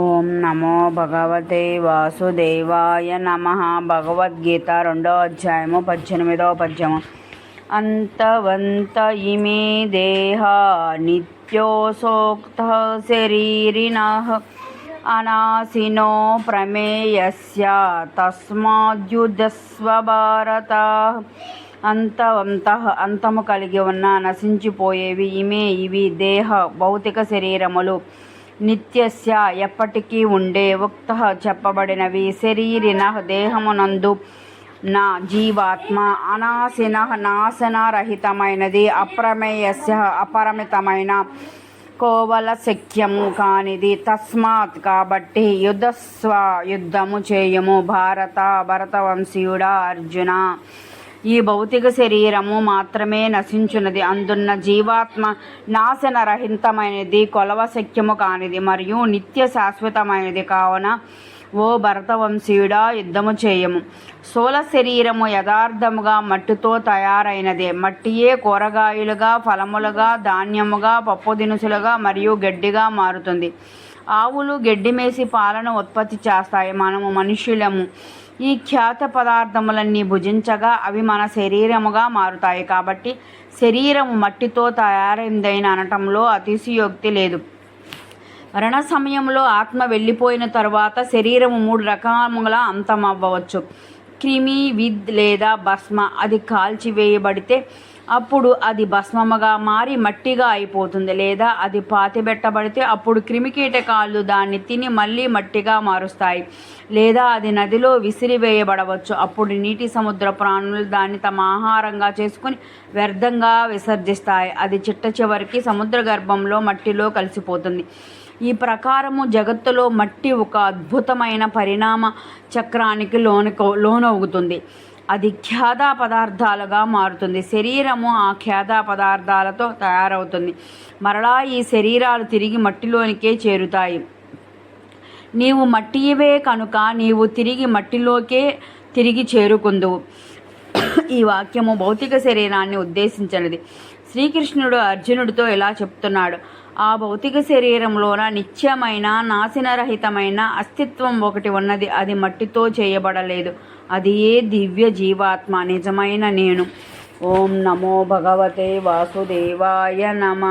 ఓం నమో భగవతే వాసుదేవాయ నమ. భగవద్గీత రెండో అధ్యాయము పద్దెనిమిదవ పద్యము. అంతవంత ఇమే దేహ నిత్యోసోక్త శరీరిణ అనాసినో ప్రమేయస్య తస్మాద్యుదస్వ భారత అంతవంత అంతము కలిగి ఉన్న నశించిపోయేవి ఇమే ఇవి దేహ భౌతిక శరీరములు. నిత్యస్య ఎప్పటికీ ఉండే ఉక్త చెప్పబడినవి. శరీరిన దేహమునందు నా జీవాత్మ అనాశిన నాశనరహితమైనది. అప్రమేయస్య అపరిమితమైన కోవల శక్యము కానిది. తస్మాత్ కాబట్టి యుద్ధస్వ యుద్ధము చేయము. భారత భరతవంశీయుడా అర్జున. ఈ భౌతిక శరీరము మాత్రమే నశించున్నది. అందున్న జీవాత్మ నాశనరహితమైనది రహితమైనది కొలవశక్యము కానిది మరియు నిత్య శాశ్వతమైనది కావున ఓ భరతవంశీయుడా యుద్ధము చేయము. స్థూల శరీరము యథార్థముగా మట్టితో తయారైనదే. మట్టియే కూరగాయలుగా ఫలములుగా ధాన్యముగా పప్పు దినుసులుగా మరియు గడ్డిగా మారుతుంది. ఆవులు గడ్డి మేసి పాలను ఉత్పత్తి చేస్తాయి. మనము మనుష్యులము. ఈ ఖ్యాత పదార్థములన్నీ భుజించగా అవి మన శరీరముగా మారుతాయి కాబట్టి శరీరము మట్టితో తయారైందైన అనటంలో అతిశయోక్తి లేదు. మరణ సమయంలో ఆత్మ వెళ్ళిపోయిన తర్వాత శరీరము మూడు రకముల అంతమవ్వవచ్చు. క్రిమి విద్ లేదా భస్మ అది కాల్చివేయబడితే అప్పుడు అది భస్మముగా మారి మట్టిగా అయిపోతుంది. లేదా అది పాతిబెట్టబడితే అప్పుడు క్రిమికీటకాలు దాన్ని తిని మళ్ళీ మట్టిగా మారుస్తాయి. లేదా అది నదిలో విసిరివేయబడవచ్చు అప్పుడు నీటి సముద్ర ప్రాణులు దాన్ని తమ ఆహారంగా చేసుకుని వ్యర్థంగా విసర్జిస్తాయి. అది చిట్ట చివరికి సముద్ర గర్భంలో మట్టిలో కలిసిపోతుంది. ఈ ప్రకారము జగత్తులో మట్టి ఒక అద్భుతమైన పరిణామ చక్రానికి లోను లోనవుతుంది. అది ఖ్యాదా పదార్థాలుగా మారుతుంది. శరీరము ఆ ఖ్యాదా పదార్థాలతో తయారవుతుంది. మరలా ఈ శరీరాలు తిరిగి మట్టిలోనికే చేరుతాయి. నీవు మట్టివే కనుక నీవు తిరిగి మట్టిలోకే తిరిగి చేరుకుందువు. ఈ వాక్యము భౌతిక శరీరాన్ని ఉద్దేశించినది. శ్రీకృష్ణుడు అర్జునుడితో ఇలా చెప్తున్నాడు. ఆ భౌతిక శరీరంలోన నిత్యమైన నాశనరహితమైన అస్తిత్వం ఒకటి ఉన్నది. అది మట్టితో చేయబడలేదు. అది ఏ దివ్య జీవాత్మ? నిజమైన నేను. ఓం నమో భగవతే వాసుదేవాయ నమ.